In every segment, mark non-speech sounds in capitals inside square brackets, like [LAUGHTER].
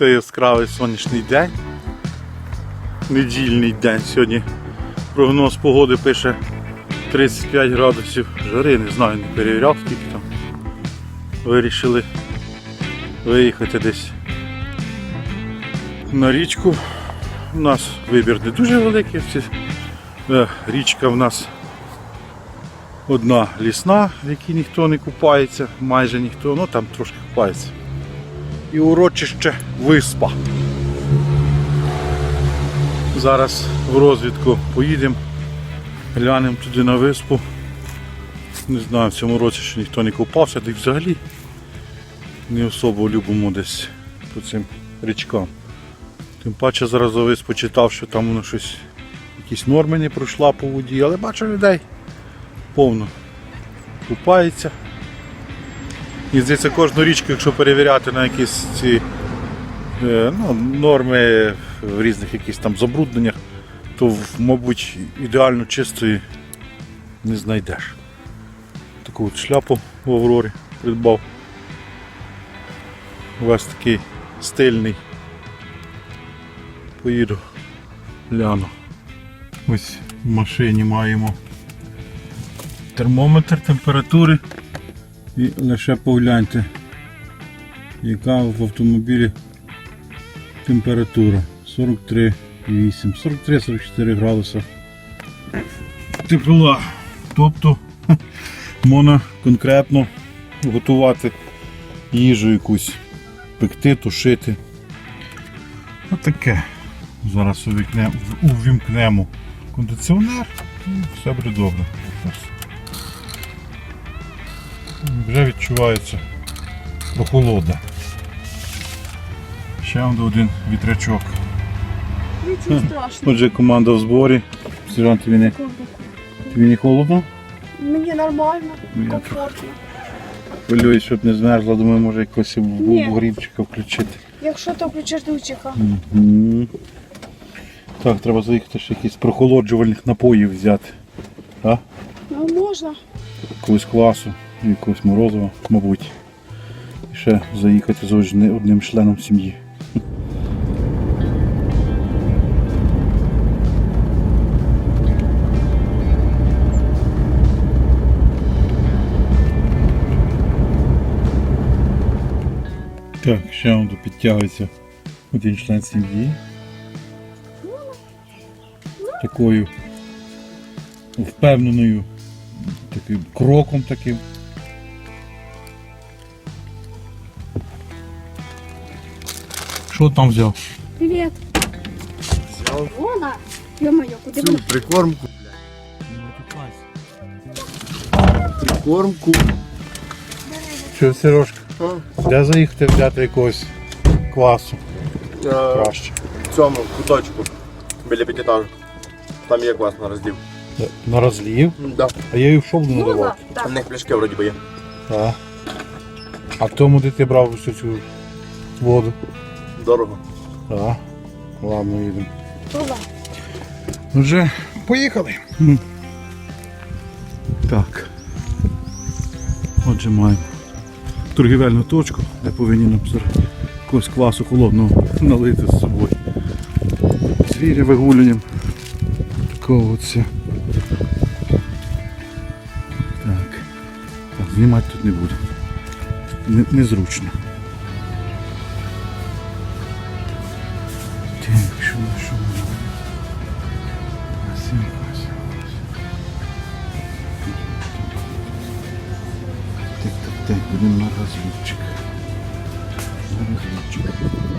Це яскравий сонячний день. Недільний день. Сьогодні прогноз погоди пише 35 градусів жари, не знаю, не перевіряв скільки там. Вирішили виїхати десь на річку. У нас вибір не дуже великий. Е, Річка в нас одна лісна, в якій ніхто не купається, майже ніхто, ну там трошки купається. І урочище Виспа. Зараз в розвідку поїдемо, глянемо туди на виспу. Не знаю, в цьому році ще ніхто не купався, й взагалі не особо любимо десь по цим річкам. Тим паче зараз за виспу читав, що там воно щось, якісь норми не пройшла по воді, але бачу людей повно купається. І здається, кожну річку, якщо перевіряти на якісь ці е, ну, норми в різних якісь там забрудненнях, то, мабуть, ідеально чистої не знайдеш. Таку от шляпу в Аврорі придбав. Весь такий стильний. Поїду гляну. Ось в машині маємо термометр температури. І лише погляньте, яка в автомобілі температура 43,8, 43-44 градуса тепла. Тобто можна конкретно готувати їжу якусь, пекти, тушити. Отаке. Зараз увімкнемо кондиціонер і все буде добре. Вже відчувається прохолода. Ще один вітрячок. Нічого страшного. Отже, команда в зборі. Сержант, тобі не, тобі не холодно? Мені нормально, комфортно. Хвилююсь, щоб не змерзла, думаю, може якось Ні. вогрібчика включити. Якщо то включиш дучика. Мгм. Так, треба заїхати ще якісь прохолоджувальних напоїв взяти. А? Ну можна. Якогось квасу, якогось морозива, мабуть. І ще заїхати з одни- одним членом сім'ї. Так, ще он підтягується один член сім'ї. Такою впевненою таким кроком таким. Що там взяв? Привіт. Взяв Вона. Йо-моє, куди цю вона? прикормку. Прикормку. Що, Сережка? А, Де заїхати взяти якогось квасу а, краще? в цьому куточку біля п'ятиэтажок. Там є класно розлів. На розлів. Да. А я її в шоблу не Вона. давав. У Так. них пляшки вроді би є. А. а в тому, де ти брав всю цю воду. Дорого. Так. Ладно, їдемо. Ну вже поїхали. Так. Отже, маємо торгівельну точку, де повинні нам зараз якогось квасу холодного налити з собою. Звіря вигулюємо. Такого все. Так. так. Знімати тут не буду. Не- Незручно. Так, що? Красиво, красиво, красиво. Так, так, так, будемо на розлівчик. На розлівчик.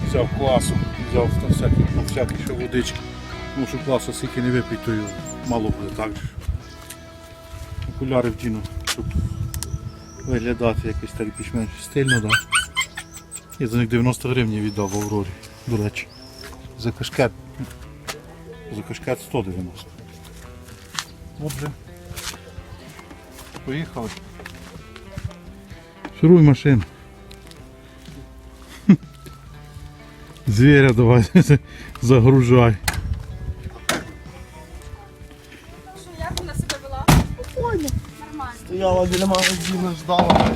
Взяв класу, взяв там всякі, там всякі ще водички. Тому що класу скільки не випить, то мало буде так же. Окуляри вдіну, щоб виглядати якось так більш-менш стильно, так. Я за них 90 гривень віддав в Аврорі, до речі. За кашкет за кашкет 190. Отже. Поїхали. Шуруй машину. Звіря давай [LAUGHS] загружай. Що, як вона себе вела? Прикольно. Нормально. Стояла біля магазину, ждала.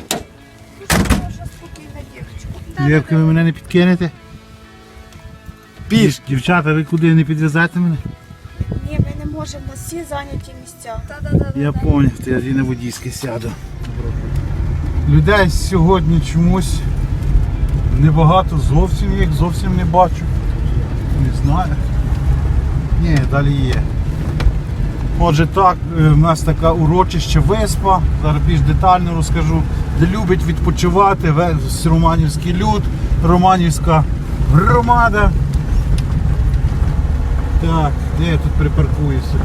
Хороша, спокійна дівчинка. Євка, ви мене не підкинете? Піш, дівчата, ви куди не підвезете мене? Ні, ми не можемо, у нас всі зайняті місця. Я поняв, то я і на водійське сяду. Людей сьогодні чомусь небагато, зовсім їх зовсім не бачу. Не знаю. Ні, далі є. Отже, так, е, в нас така урочище Веспа. Зараз більш детально розкажу, де любить відпочивати весь романівський люд, романівська громада. Так, де я тут припаркуюся?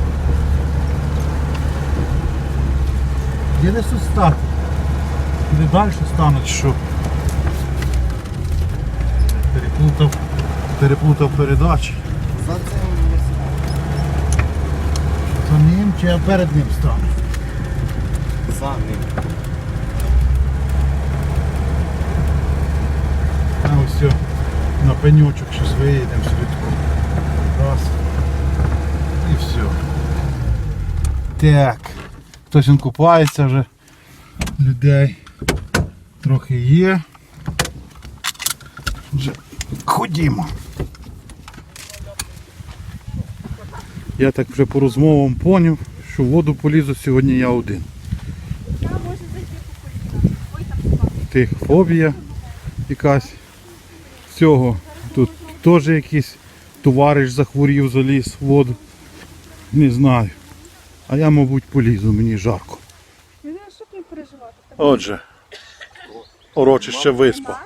Десь тут стати? Де далі стануть, що? Переплутав, переплутав передачі. За ним чи я перед ним стану? За ним. А ось все, на пеньочок щось виїдемо собі тако. Раз. І все. Так. Хтось він купається вже. Людей трохи є. Вже ходімо. Я так вже по розмовам поняв, що в воду полізу сьогодні я один. Тих фобія якась. Цього тут теж якийсь товариш захворів, заліз в воду. Не знаю. А я, мабуть, полізу, мені жарко. Щоб не переживати. Отже, урочище Виспа.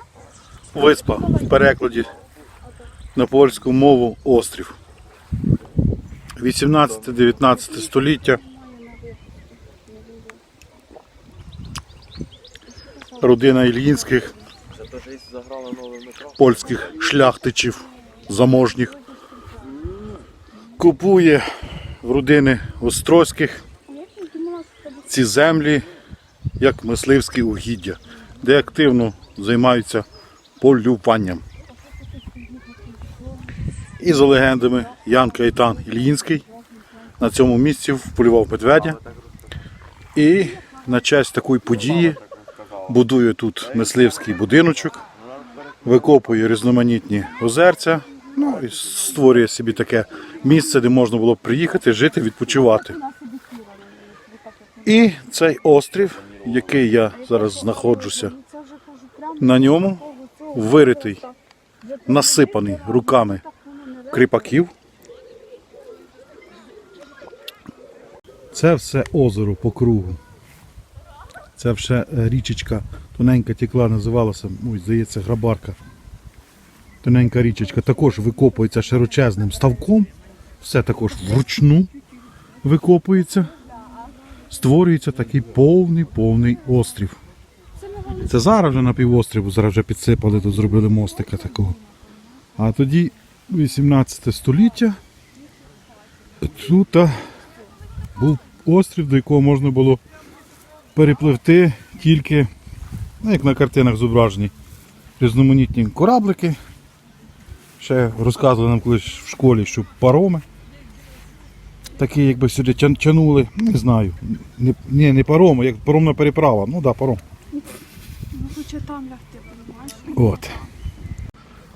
Виспа в перекладі на польську мову острів. 18-19 століття. Родина Ільїнських польських шляхтичів заможніх. Купує в родини Острозьких ці землі як мисливські угіддя, де активно займаються полюванням. І за легендами Ян Кайтан Ільїнський на цьому місці вполював медведя. І на честь такої події будує тут мисливський будиночок, викопує різноманітні озерця, ну і створює собі таке місце, де можна було б приїхати, жити, відпочивати. І цей острів, який я зараз знаходжуся, на ньому виритий, насипаний руками кріпаків. Це все озеро по кругу. Це вже е, річечка тоненька текла, називалася, ой, здається, грабарка. Тоненька річечка також викопується широчезним ставком. Все також вручну викопується. Створюється такий повний повний острів. Це зараз вже на півострову, зараз вже підсипали, тут зробили мостика такого. А тоді 18 століття тут був острів, до якого можна було перепливти тільки, ну, як на картинах зображені, різноманітні кораблики. Ще розказували нам колись в школі, що пароми. Такі, якби сюди тянули, не знаю. Не, ні, не пароми, як паромна переправа. Ну так, да, паром. Ну, хоча там лягти, розумієш? От.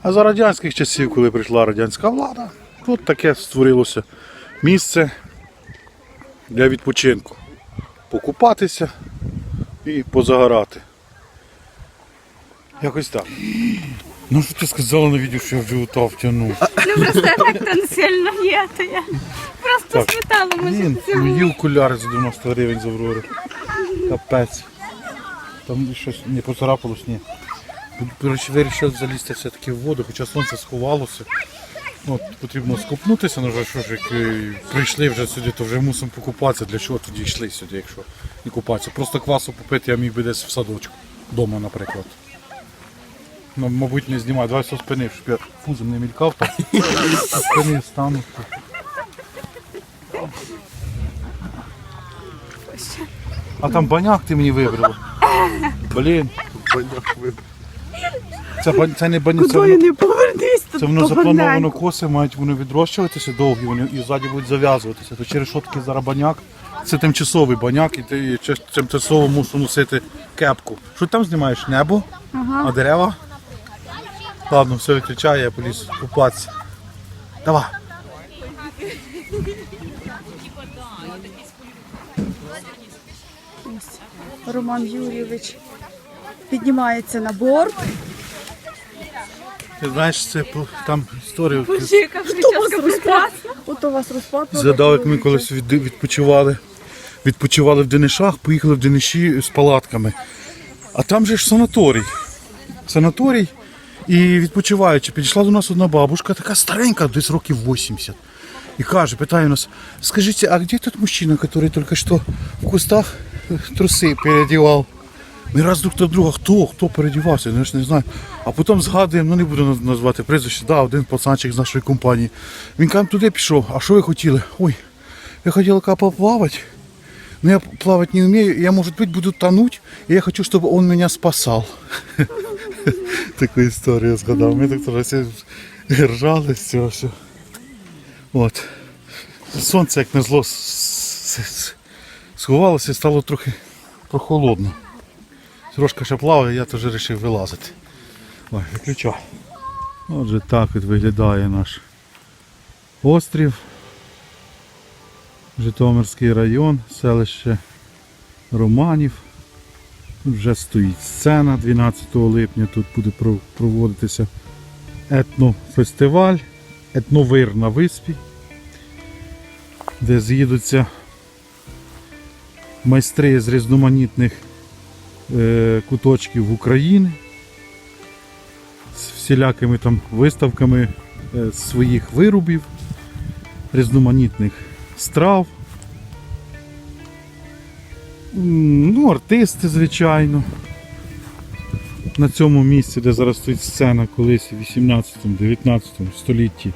А за радянських часів, коли прийшла радянська влада, тут таке створилося місце для відпочинку. Покупатися і позагорати. Якось так. Ну що ти сказала на відео, що я вже ута втягнув? Ну просто не сильно є, то я просто Так. з металом Блін, мої окуляри за 90 гривень з Аврори. Капець. Там щось не поцарапалось, ні. Коротше, вирішив залізти все-таки в воду, хоча сонце сховалося. От, потрібно скупнутися, ну що ж, як е, прийшли вже сюди, то вже мусимо покупатися. Для чого тоді йшли сюди, якщо не купатися? Просто квасу попити я міг би десь в садочку. Вдома, наприклад. Ну, мабуть, не знімаю. Давай все спини, щоб я фузом не мількав, так спини стану. А там баняк ти мені вибрала. Блін. Це, бан- це не баняк, це, воно- не повернись, тут це воно заплановано коси, мають вони відрощуватися довгі, вони і ззаді будуть зав'язуватися. То через що такий зараз баняк? Це тимчасовий баняк, і ти тимчасово мусиш носити кепку. Що ти там знімаєш? Небо? А дерева? Ладно, все виключаю, я поліз купатися. Давай. Роман Юрійович піднімається на борт. Ти знаєш, це по- там історію. Яка прическа прекрасна. От у вас розпад. Згадав, як ми колись від- відпочивали. Відпочивали в Денишах, поїхали в Дениші з палатками. А там же ж санаторій. Санаторій. І відпочиваючи, підійшла до нас одна бабушка, така старенька, десь років 80. І каже, питає нас, скажіть, а де тот мужчина, який тільки що в кустах е, труси переодівав? Ми раз друг до друга, хто, хто передівався, я ж не знаю. А потім згадуємо, ну не буду назвати прізвище, да, один пацанчик з нашої компанії. Він каже, туди пішов, а що ви хотіли? Ой, я хотел как поплавать, но я плавать не умею, я, может быть, буду тонуть, и я хочу, чтобы он меня спасал. [LAUGHS] [LAUGHS] Таку історію згадав. Ми так трохи ржали з цього все. От. Сонце, як с- с- сховалося і стало трохи прохолодно. Трошки ще плаває, я теж вирішив вилазити. Ой, виключай. Отже, так от виглядає наш острів. Житомирський район, селище Романів. Вже стоїть сцена 12 липня. Тут буде проводитися етнофестиваль, етновир на виспі, де з'їдуться майстри з різноманітних е, куточків України з всілякими там виставками е, своїх виробів, різноманітних страв. Ну, артисти, звичайно. На цьому місці, де зараз стоїть сцена, колись у 18-19 столітті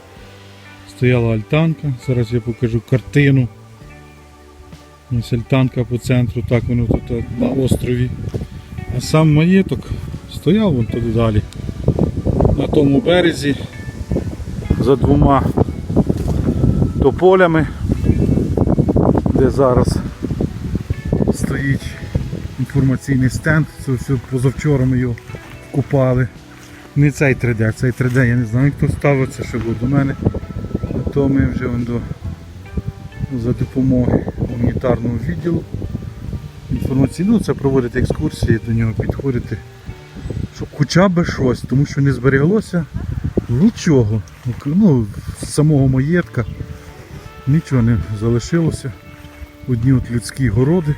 стояла альтанка. Зараз я покажу картину. Ось альтанка по центру, так воно тут е, на острові. А сам маєток стояв вон туди далі. На тому березі за двома тополями, де зараз стоїть інформаційний стенд. Це все позавчора ми його купали. Не цей 3D, цей 3D я не знаю, хто ставив, це ще було до мене. А то ми вже до, за допомогою гуманітарного відділу інформаційного це проводити екскурсії, до нього підходити. Щоб хоча б щось, тому що не збереглося нічого. Ну, з самого маєтка нічого не залишилося. Одні от людські городи.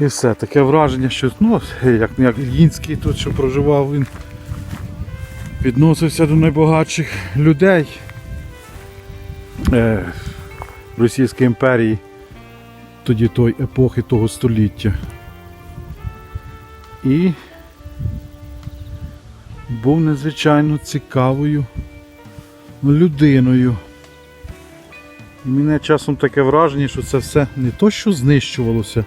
І все, таке враження, що ну, як, як Гінський тут, що проживав, він відносився до найбагатших людей е, Російської імперії тоді той епохи того століття. І був надзвичайно цікавою людиною. Мене часом таке враження, що це все не то, що знищувалося,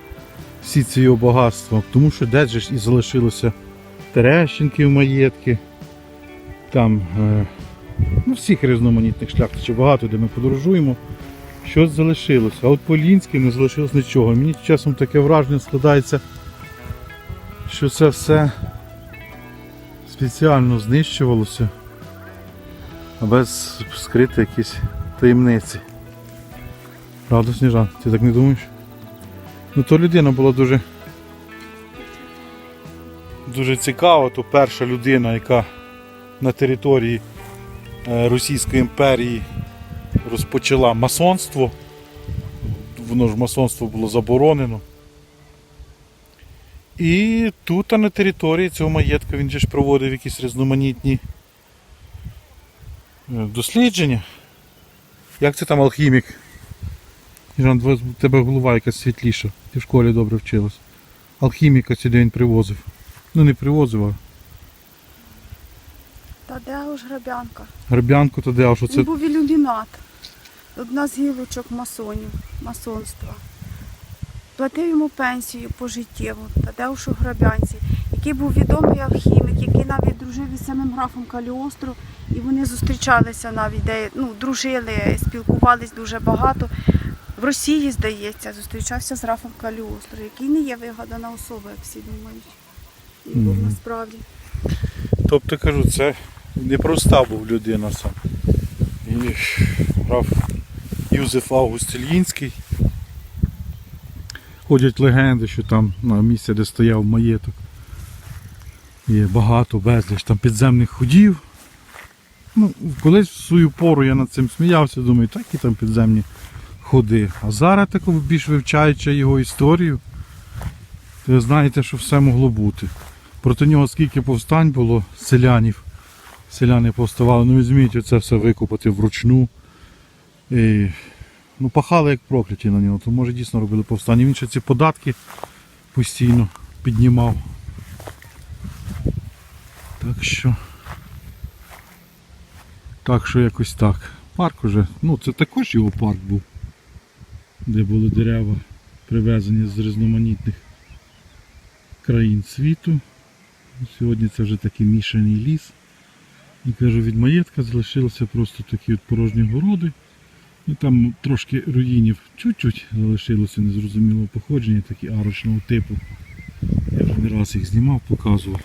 всі ці його багатства, тому що десь же ж і залишилося Терещенків маєтки, там е, ну, всіх різноманітних шляхтичів багато, де ми подорожуємо. Щось залишилося. А от по Лінським не залишилось нічого. Мені часом таке враження складається, що це все спеціально знищувалося, аби скрити якісь таємниці. Правда, Сніжан, ти так не думаєш? Ну то людина була дуже дуже цікава, то перша людина, яка на території е, Російської імперії розпочала масонство. Воно ж масонство було заборонено. І тут а на території цього маєтка він же ж проводив якісь різноманітні е, дослідження. Як це там алхімік? Жан, у тебе голова якась світліша. Ти в школі добре вчилась. Алхіміка сюди він привозив. Ну не привозив, а Та де ж грабянка? грабянку то де, а що це Він був ілюмінат. Одна з гілочок масонів, масонства. Платив йому пенсію пожиттєву, Тадеуш у Грабянці, який був відомий алхімік, який навіть дружив із самим графом Каліостру, і вони зустрічалися навіть, де ну, дружили, спілкувались дуже багато. В Росії, здається, зустрічався з графом Каліостру, який не є вигадана особа, як всі думають. Він був Мгм. насправді. Тобто кажу, це непроста був людина сам. І грав Юзеф Август Ільїнський. Ходять легенди, що там на місці, де стояв маєток, є багато безліч там підземних ходів. Ну, колись в свою пору я над цим сміявся, думаю, такі там підземні ходи. А зараз тако більш вивчаючи його історію, то ви знаєте, що все могло бути. Проти нього скільки повстань було селянів. Селяни повставали, ну візьміть оце все викопати вручну. І, ну, пахали як прокляті на нього, то може дійсно робили повстання. Він ще ці податки постійно піднімав. Так що. Так що якось так. Парк уже, ну це також його парк був, де були дерева привезені з різноманітних країн світу. Сьогодні це вже такий мішаний ліс. І кажу, від маєтка залишилися просто такі от порожні городи. І там трошки руїнів чуть-чуть залишилося незрозумілого походження, такі арочного типу. Я вже не раз їх знімав, показував.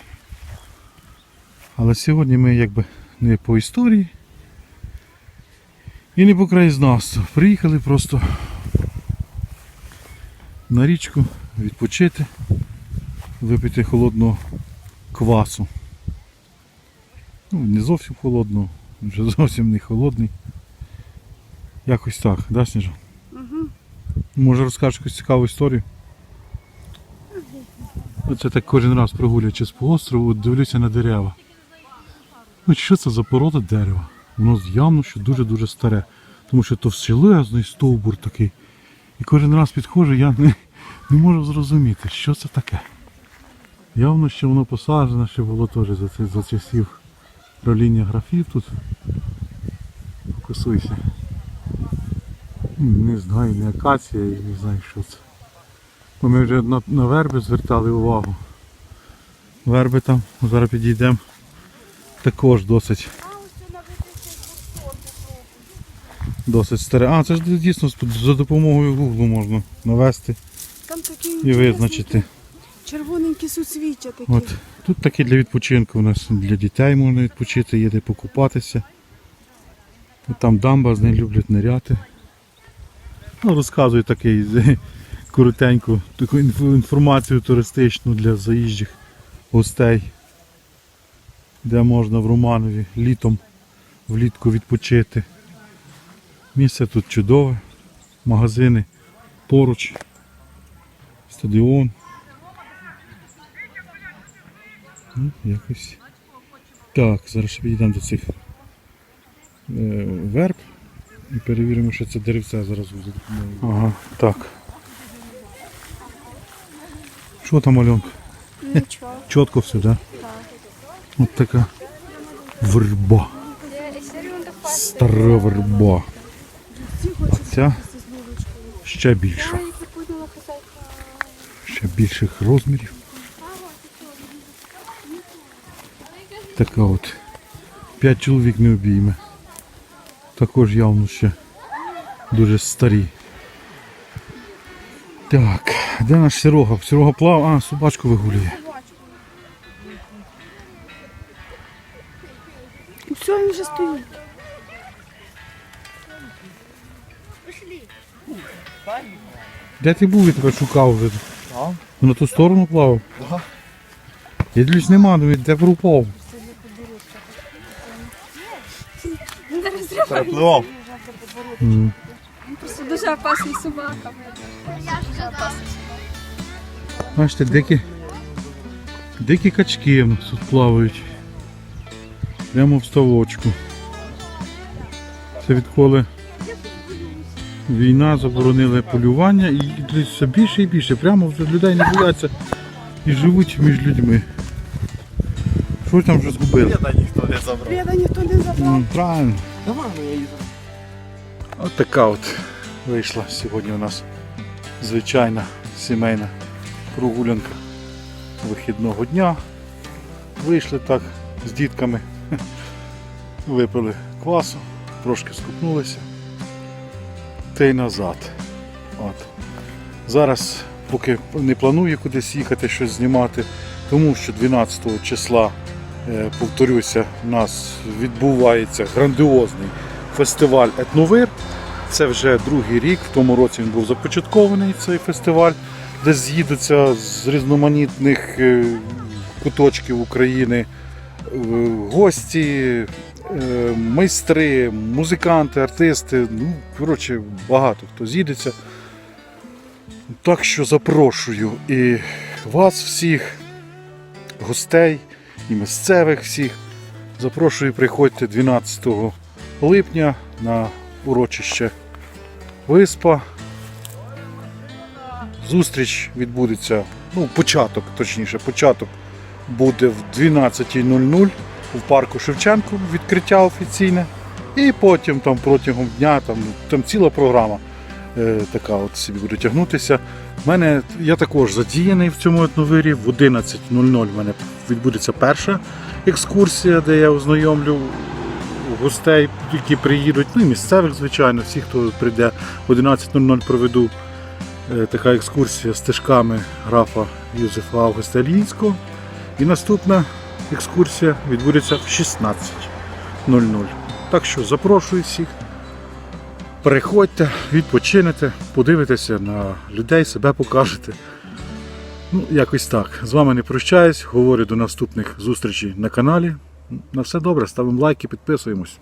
Але сьогодні ми якби не по історії і не по краєзнавству. Приїхали просто на річку відпочити, випити холодного квасу. Ну, не зовсім холодного, вже [LAUGHS] зовсім не холодний. Якось так, да, Сніжа? Угу. Може розкажеш якусь цікаву історію? Оце так кожен раз прогулюючись по острову, дивлюся на дерева. Ну що це за порода дерева? Воно явно, що дуже-дуже старе. Тому що товщелезний стовбур такий. І кожен раз підходжу, я не, не можу зрозуміти, що це таке. Явно, що воно посаджене, ще було теж за, це- за часів правління графів тут. Фокусуйся. Не знаю, не акація, не знаю що це. Бо ми вже на, на верби звертали увагу. Верби там, зараз підійдемо. Також досить. Досить старе. А, це ж дійсно за допомогою гуглу можна навести Там такі і визначити. червоненькі суцвіття такі. От. Тут таке для відпочинку у нас для дітей можна відпочити, є де покупатися. Там дамба, з нею люблять ниряти. Ну, розказую такий [LAUGHS] коротеньку таку інформацію туристичну для заїжджих гостей, де можна в Романові літом влітку відпочити. Місце тут чудове, магазини поруч, стадіон. Ну, якось. Так, зараз підійдемо до цих е, верб і перевіримо, що це деревця зараз за допомогою. Ага, так. Що там, Альонка? Нічого. Чітко все, да? От така верба. Стара верба. Ця ще більша. Ще більших розмірів. Така от. П'ять чоловік не обійме. Також явно ще дуже старі. Так, де наш Сирога? Сирога плав, а, собачку вигулює. Де ти був, я тебе шукав вже? На ту сторону плавав? Да. Я дивлюсь, нема, ну де пропав. Перепливав. М. Просто дуже опасний собака. Бачите, дикі, дикі качки нас тут плавають. Прямо в ставочку. Це відколи війна заборонили полювання і все більше і більше. Прямо вже людей не бояться і живуть між людьми. Що там вже згубили? Та ніхто не забрав. Ряда ніхто не забрав. Правильно. Давай ми її. От така от вийшла сьогодні у нас звичайна сімейна прогулянка вихідного дня. Вийшли так з дітками, [LAUGHS] випили квасу, трошки скупнулися та назад. От. Зараз поки не планую кудись їхати, щось знімати, тому що 12 числа, е, повторюся, у нас відбувається грандіозний фестиваль Етновир. Це вже другий рік. В тому році він був започаткований цей фестиваль, де з'їдуться з різноманітних е, куточків України е, гості, майстри, музиканти, артисти. Ну, коротше, багато хто з'їдеться. Так що запрошую і вас всіх, гостей, і місцевих всіх. Запрошую, приходьте 12 липня на урочище Виспа. Зустріч відбудеться, ну, початок, точніше, початок буде в 12.00 в парку Шевченко, відкриття офіційне. І потім там протягом дня там, там ціла програма е, така от собі буде тягнутися. Мене, я також задіяний в цьому етновирі. В 11.00 в мене відбудеться перша екскурсія, де я ознайомлю гостей, які приїдуть, ну і місцевих, звичайно, всіх, хто прийде. В 11.00 проведу е, така екскурсія стежками графа Юзефа Августа Ільїнського. І наступна екскурсія відбудеться в 16.00. Так що запрошую всіх. Приходьте, відпочинете, подивитеся на людей, себе покажете. Ну, якось так. З вами не прощаюсь. Говорю до наступних зустрічей на каналі. На все добре, ставимо лайки, підписуємось.